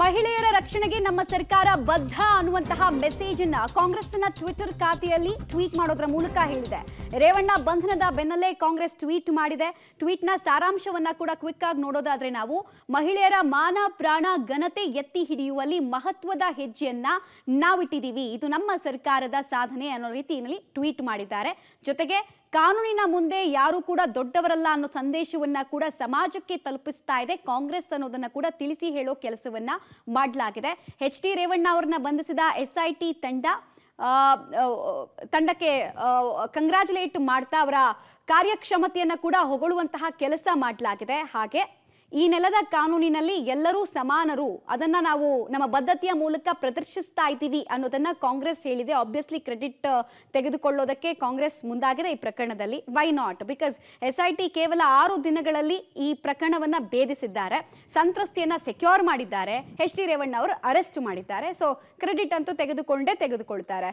ಮಹಿಳೆಯರ ರಕ್ಷಣೆಗೆ ನಮ್ಮ ಸರ್ಕಾರ ಬದ್ಧ ಅನ್ನುವಂತಹ ಮೆಸೇಜ್ ಅನ್ನ ತನ್ನ ಟ್ವಿಟರ್ ಖಾತೆಯಲ್ಲಿ ಟ್ವೀಟ್ ಮಾಡೋದ್ರ ಮೂಲಕ ಹೇಳಿದೆ. ರೇವಣ್ಣ ಬಂಧನದ ಬೆನ್ನಲ್ಲೇ ಕಾಂಗ್ರೆಸ್ ಟ್ವೀಟ್ ಮಾಡಿದೆ. ಟ್ವೀಟ್ನ ಸಾರಾಂಶವನ್ನ ಕೂಡ ಕ್ವಿಕ್ ಆಗಿ ನೋಡೋದಾದ್ರೆ ನಾವು ಮಹಿಳೆಯರ ಮಾನ, ಪ್ರಾಣ, ಘನತೆ ಎತ್ತಿ ಹಿಡಿಯುವಲ್ಲಿ ಮಹತ್ವದ ಹೆಜ್ಜೆಯನ್ನ ನಾವಿಟ್ಟಿದ್ದೀವಿ ಇದು ನಮ್ಮ ಸರ್ಕಾರದ ಸಾಧನೆ ಅನ್ನೋ ರೀತಿಯಲ್ಲಿ ಟ್ವೀಟ್ ಮಾಡಿದ್ದಾರೆ. ಜೊತೆಗೆ ಕಾನೂನಿನ ಮುಂದೆ ಯಾರು ಕೂಡ ದೊಡ್ಡವರಲ್ಲ ಅನ್ನೋ ಸಂದೇಶವನ್ನ ಕೂಡ ಸಮಾಜಕ್ಕೆ ತಲುಪಿಸ್ತಾ ಇದೆ ಕಾಂಗ್ರೆಸ್ ಅನ್ನೋದನ್ನ ಕೂಡ ತಿಳಿಸಿ ಹೇಳೋ ಕೆಲಸವನ್ನ ಮಾಡಲಾಗಿದೆ. ಎಚ್ ಡಿ ರೇವಣ್ಣ ಅವರನ್ನ ಬಂಧಿಸಿದ ಎಸ್ ಐ ಟಿ ತಂಡ ತಂಡಕ್ಕೆ ಕಂಗ್ರಾಚುಲೇಟ್ ಮಾಡ್ತಾ ಅವರ ಕಾರ್ಯಕ್ಷಮತೆಯನ್ನು ಕೂಡ ಹೊಗಳುವಂತಹ ಕೆಲಸ ಮಾಡಲಾಗಿದೆ. ಹಾಗೆ ಈ ನೆಲದ ಕಾನೂನಿನಲ್ಲಿ ಎಲ್ಲರೂ ಸಮಾನರು. ಅದನ್ನ ನಾವು ನಮ್ಮ ಬದ್ಧತೆಯ ಮೂಲಕ ಪ್ರದರ್ಶಿಸ್ತಾ ಇದ್ದೀವಿ ಅನ್ನೋದನ್ನ ಕಾಂಗ್ರೆಸ್ ಹೇಳಿದೆ. ಆಬ್ವಿಯಸ್ಲಿ ಕ್ರೆಡಿಟ್ ತೆಗೆದುಕೊಳ್ಳೋದಕ್ಕೆ ಕಾಂಗ್ರೆಸ್ ಮುಂದಾಗಿದೆ ಈ ಪ್ರಕರಣದಲ್ಲಿ. Why not because S I T ಕೇವಲ ಆರು ದಿನಗಳಲ್ಲಿ ಈ ಪ್ರಕರಣವನ್ನ ಭೇದಿಸಿದ್ದಾರೆ. ಸಂತ್ರಸ್ತೆಯನ್ನ ಸೆಕ್ಯೂರ್ ಮಾಡಿದ್ದಾರೆ. ಎಚ್ ಡಿ ರೇವಣ್ಣ ಅವರು ಅರೆಸ್ಟ್ ಮಾಡಿದ್ದಾರೆ. ಸೊ ಕ್ರೆಡಿಟ್ ಅಂತೂ ತೆಗೆದುಕೊಂಡೇ ತೆಗೆದುಕೊಳ್ತಾರೆ.